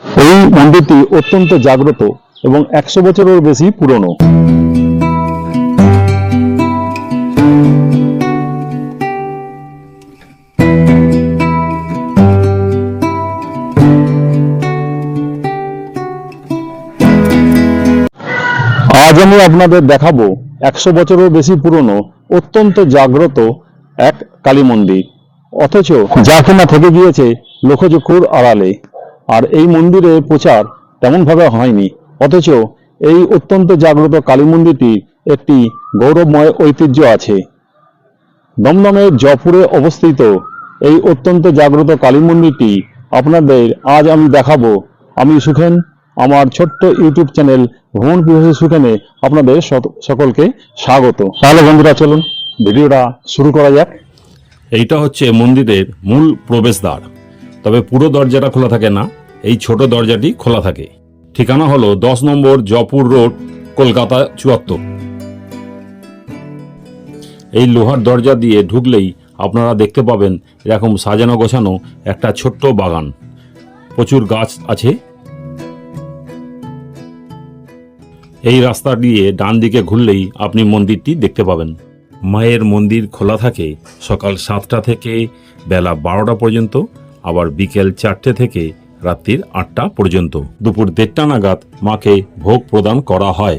এই মন্দিরটি অত্যন্ত জাগ্রত এবং একশো বছরের বেশি পুরনো। আজ আমি আপনাদের দেখাবো একশো বছরের বেশি পুরনো, অত্যন্ত জাগ্রত এক কালী মন্দির। অথচ যা কিনা থেকে গিয়েছে লোকচক্ষুর আড়ালে। আর এই মন্দিরের প্রচার তেমনভাবে হয়নি। অথচ এই অত্যন্ত জাগ্রত কালী মন্দিরটির একটি গৌরবময় ঐতিহ্য আছে। দমদমের জয়পুরে অবস্থিত এই অত্যন্ত জাগ্রত কালী মন্দিরটি আপনাদের আজ আমি দেখাবো। আমি সুখেন, আমার ছোট্ট ইউটিউব চ্যানেল ভ্রমণ বিভাগী সুখেনে আপনাদের সকলকে স্বাগত। তাহলে বন্ধুরা চলুন, ভিডিওটা শুরু করা যাক। এইটা হচ্ছে মন্দিরের মূল প্রবেশদ্বার। তবে পুরো দরজাটা খোলা থাকে না, এই ছোট দরজাটি খোলা থাকে। ঠিকানা হলো দশ নম্বর জয়পুর রোড, কলকাতা চুয়াত্তর। এই লোহার দরজা দিয়ে ঢুকলেই আপনারা দেখতে পাবেন এরকম সাজানো গোছানো একটা ছোট্ট বাগান। প্রচুর গাছ আছে। এই রাস্তা দিয়ে ডান দিকে ঘুরলেই আপনি মন্দিরটি দেখতে পাবেন। মায়ের মন্দির খোলা থাকে সকাল সাতটা থেকে বেলা বারোটা পর্যন্ত। আবার বিকেল চারটে থেকে রাত্রির আটটা পর্যন্ত। দুপুর দেড়টা নাগাদ মাকে ভোগ প্রদান করা হয়।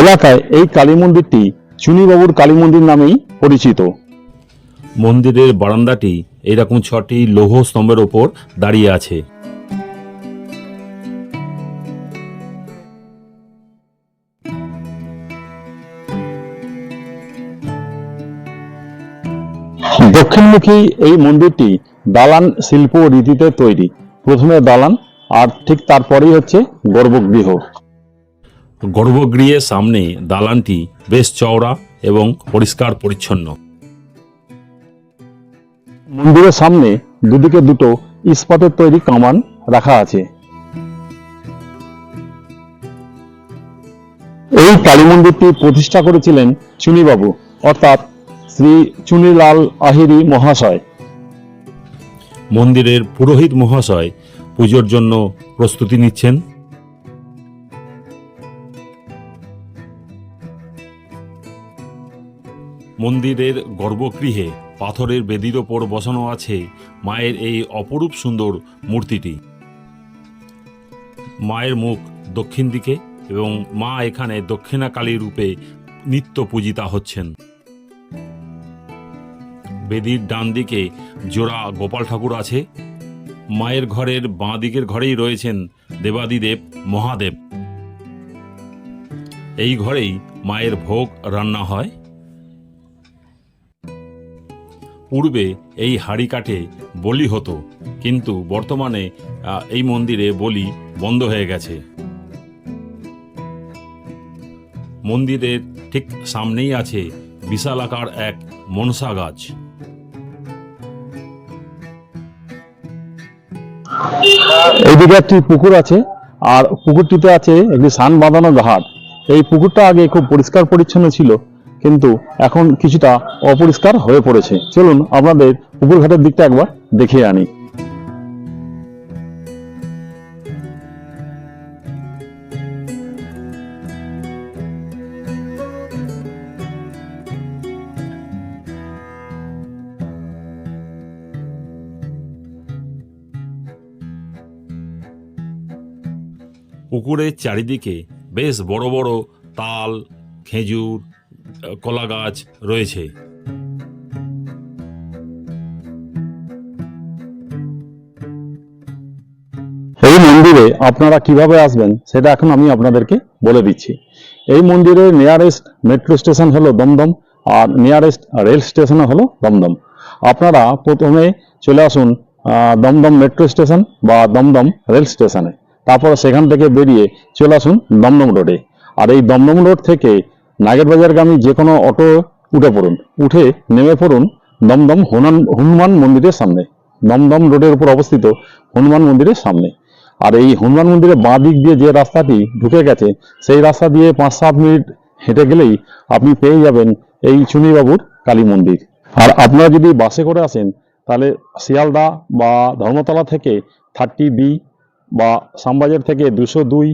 এলাকায় এই কালী মন্দিরটি চুনিবাবুর কালী মন্দির নামেই পরিচিত। মন্দিরের বারান্দাটি এরকম ছটি লৌহ স্তম্ভের ওপর দাঁড়িয়ে আছে। দক্ষিণমুখী এই মন্দিরটি দালান শিল্প রীতিতে তৈরি। প্রথমে দালান আর ঠিক তারপরেই হচ্ছে গর্ভগৃহ। গর্ভগৃহের সামনে দালানটি বেশ চওড়া এবং পরিষ্কার পরিচ্ছন্ন। মন্দিরের সামনে দুদিকে দুটো ইস্পাতের তৈরি কামান রাখা আছে। এই কালী মন্দিরটি প্রতিষ্ঠা করেছিলেন চুনিবাবু অর্থাৎ শ্রী চুনিলাল আহিরি মহাশয়। মন্দিরের পুরোহিত মহাশয় পুজোর জন্য প্রস্তুতি নিচ্ছেন। মন্দিরের গর্ভগৃহে পাথরের বেদির ওপর বসানো আছে মায়ের এই অপরূপ সুন্দর মূর্তিটি। মায়ের মুখ দক্ষিণ দিকে এবং মা এখানে দক্ষিণাকালী রূপে নিত্য পূজিতা হচ্ছেন। বেদির ডান দিকে জোড়া গোপাল ঠাকুর আছে। মায়ের ঘরের বাঁ দিকের ঘরেই রয়েছেন দেবাদিদেব, মহাদেব। এই ঘরেই মায়ের ভোগ রান্না হয়। পূর্বে এই হাড়ি কাঠে বলি হতো, কিন্তু বর্তমানে এই মন্দিরে বলি বন্ধ হয়ে গেছে। মন্দিরের ঠিক সামনেই আছে বিশালাকার এক মনসা গাছ। এইদিকে একটি পুকুর আছে, আর পুকুরটিতে আছে একটি সান বাঁধানো ঘাট এই পুকুরটা আগে খুব পরিষ্কার পরিচ্ছন্ন ছিল, কিন্তু এখন কিছুটা অপরিষ্কার হয়ে পড়েছে। চলুন আপনাদের পুকুর ঘাটের দিকটা একবার দেখিয়ে আনি। পুকুরের চারিদিকে বেশ বড় বড় তাল, খেজুর, কলা গাছ রয়েছে। এই মন্দিরে আপনারা কীভাবে আসবেন, সেটা এখন আমি আপনাদেরকে বলে দিচ্ছি। এই মন্দিরের নিয়ারেস্ট মেট্রো স্টেশন হলো দমদম, আর নিয়ারেস্ট রেল স্টেশন হলো দমদম। আপনারা প্রথমে চলে আসুন দমদম মেট্রো স্টেশন বা দমদম রেল স্টেশনে তারপর সেখান থেকে বেরিয়ে চলে আসুন দমদম রোডে আর এই দমদম রোড থেকে নাগেরবাজারগামী যে কোনো অটো উঠে পড়ুন। উঠে নেমে পড়ুন দমদম হনুমান হনুমান মন্দিরের সামনে। দমদম রোডের উপর অবস্থিত হনুমান মন্দিরের সামনে। আর এই হনুমান মন্দিরের বাঁ দিক দিয়ে যে রাস্তাটি ঢুকে গেছে, সেই রাস্তা দিয়ে পাঁচ সাত মিনিট হেঁটে গেলেই আপনি পেয়ে যাবেন এই চুনিবাবুর কালী মন্দির। আর আপনারা যদি বাসে করে আসেন, তাহলে শিয়ালদা বা ধর্মতলা থেকে থার্টি বি বা শ্যামবাজার থেকে দুশো দুই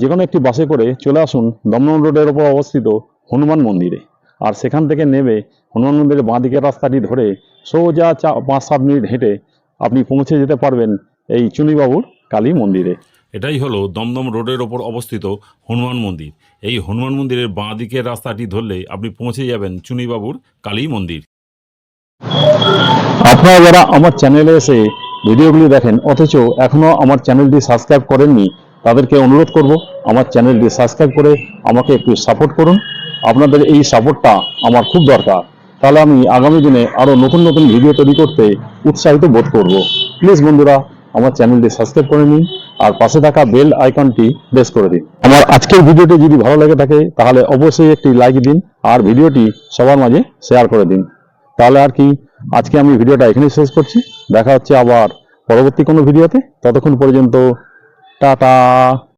যে কোনো একটি বাসে করে চলে আসুন দমদম রোডের ওপর অবস্থিত হনুমান মন্দিরে। আর সেখান থেকে নেমে হনুমান মন্দিরের বাঁ দিকের রাস্তাটি ধরে সোজা চা পাঁচ সাত মিনিট হেঁটে আপনি পৌঁছে যেতে পারবেন এই চুনিবাবুর কালী মন্দিরে। এটাই হলো দমদম রোডের ওপর অবস্থিত হনুমান মন্দির। এই হনুমান মন্দিরের বাঁ দিকের রাস্তাটি ধরলে আপনি পৌঁছে যাবেন চুনিবাবুর কালী মন্দির। আপনারা যারা আমার চ্যানেলে এসে ভিডিওগুলি দেখেন, অথচ এখনও আমার চ্যানেলটি সাবস্ক্রাইব করেননি, তাদেরকে অনুরোধ করব আমার চ্যানেলটি সাবস্ক্রাইব করে আমাকে একটু সাপোর্ট করুন। আপনাদের এই সাপোর্টটা আমার খুব দরকার। তাহলে আমি আগামী দিনে আরও নতুন নতুন ভিডিও তৈরি করতে উৎসাহিত বোধ করব। প্লিজ বন্ধুরা, আমার চ্যানেলটি সাবস্ক্রাইব করে নিন আর পাশে থাকা বেল আইকনটি প্রেস করে দিন। আমার আজকের ভিডিওটি যদি ভালো লেগে থাকে, তাহলে অবশ্যই একটি লাইক দিন আর ভিডিওটি সবার মাঝে শেয়ার করে দিন। তাহলে আর কি, আজকে আমি ভিডিওটা এখানেই শেষ করছি। দেখা হচ্ছে আবার পরবর্তী কোনো ভিডিওতে। ততক্ষণ পর্যন্ত, টাটা।